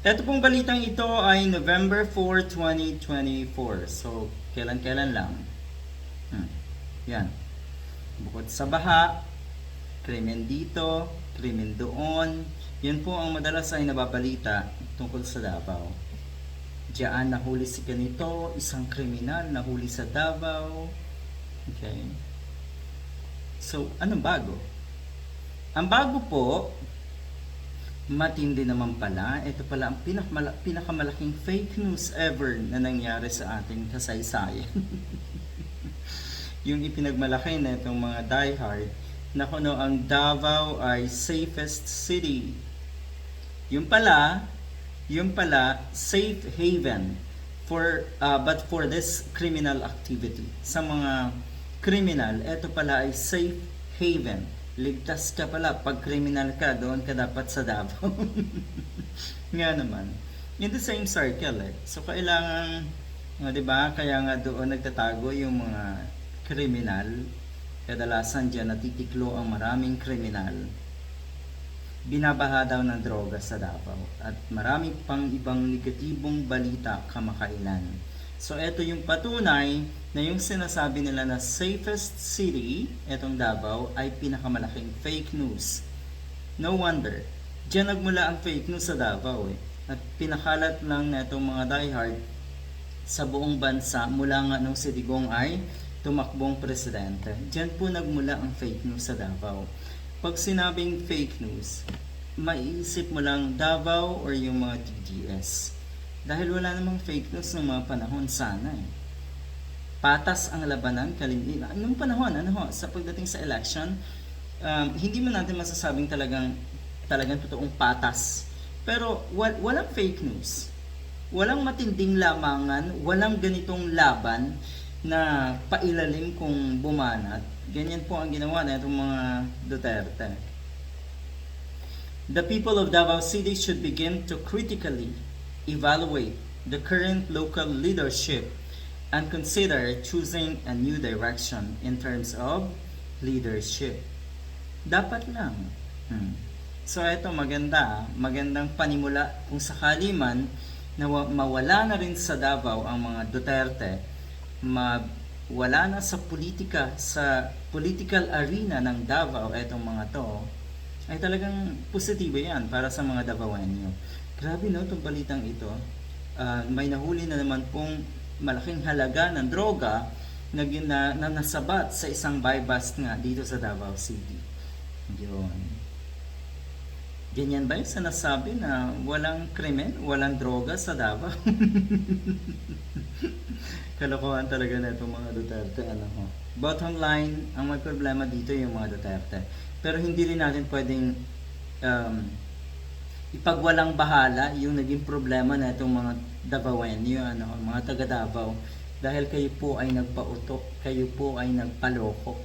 Ito pong balitang ito ay November 4, 2024. So, kailan-kailan lang. Hmm. Yan. Bukod sa baha, krimen dito, krimen doon. Yan po ang madalas ay nababalita tungkol sa Davao. Diyan nahuli si ganito, isang kriminal nahuli sa Davao. Okay. So, anong bago? Ang bago po, matindi naman pala. Ito pala ang pinakamala- pinakamalaking fake news ever na nangyari sa ating kasaysayan. yung ipinagmalaki na itong mga diehard na kuno ang Davao ay safest city. Yung pala, yung pala safe haven for uh, but for this criminal activity. Sa mga criminal, ito pala ay safe haven. Ligtas ka pala pag criminal ka, doon ka dapat sa Davao. nga naman. In the same circle eh. So kailangan, uh, 'di ba? Kaya nga doon nagtatago yung mga kriminal. Kadalasan diyan natitiklo ang maraming kriminal binabaha daw ng droga sa Davao at marami pang ibang negatibong balita kamakailan. So ito yung patunay na yung sinasabi nila na safest city, etong Davao, ay pinakamalaking fake news. No wonder, diyan nagmula ang fake news sa Davao eh. At pinakalat lang na itong mga diehard sa buong bansa mula nga nung si Digong ay tumakbong presidente. Diyan po nagmula ang fake news sa Davao. Pag sinabing fake news, maiisip mo lang Davao or yung mga TGS. Dahil wala namang fake news ng mga panahon sana eh. Patas ang labanan, kalimliman. Nung panahon, ano ho, sa pagdating sa election, um, hindi mo natin masasabing talagang talagang totoong patas. Pero wal, walang fake news. Walang matinding lamangan, walang ganitong laban na pailalim kung bumanat. Ganyan po ang ginawa na itong mga Duterte. The people of Davao City should begin to critically evaluate the current local leadership and consider choosing a new direction in terms of leadership. Dapat lang. Hmm. So ito maganda, magandang panimula kung sakali man na wa- mawala na rin sa Davao ang mga Duterte, ma wala na sa politika, sa political arena ng Davao etong mga to, ay talagang positibo yan para sa mga Davaoenyo. Grabe no, itong balitang ito. Ah, may nahuli na naman pong malaking halaga ng droga na, gina, na nasabat sa isang bust nga dito sa Davao City. Yun. Ganyan ba yung sinasabi na walang krimen, walang droga sa Davao? Kalokohan talaga na itong mga Duterte. Ano ho. Bottom line, ang may problema dito yung mga Duterte. Pero hindi rin natin pwedeng um, ipagwalang bahala yung naging problema na itong mga Davaoenyo, ano, mga taga Davao. Dahil kayo po ay nagpauto, kayo po ay nagpaloko.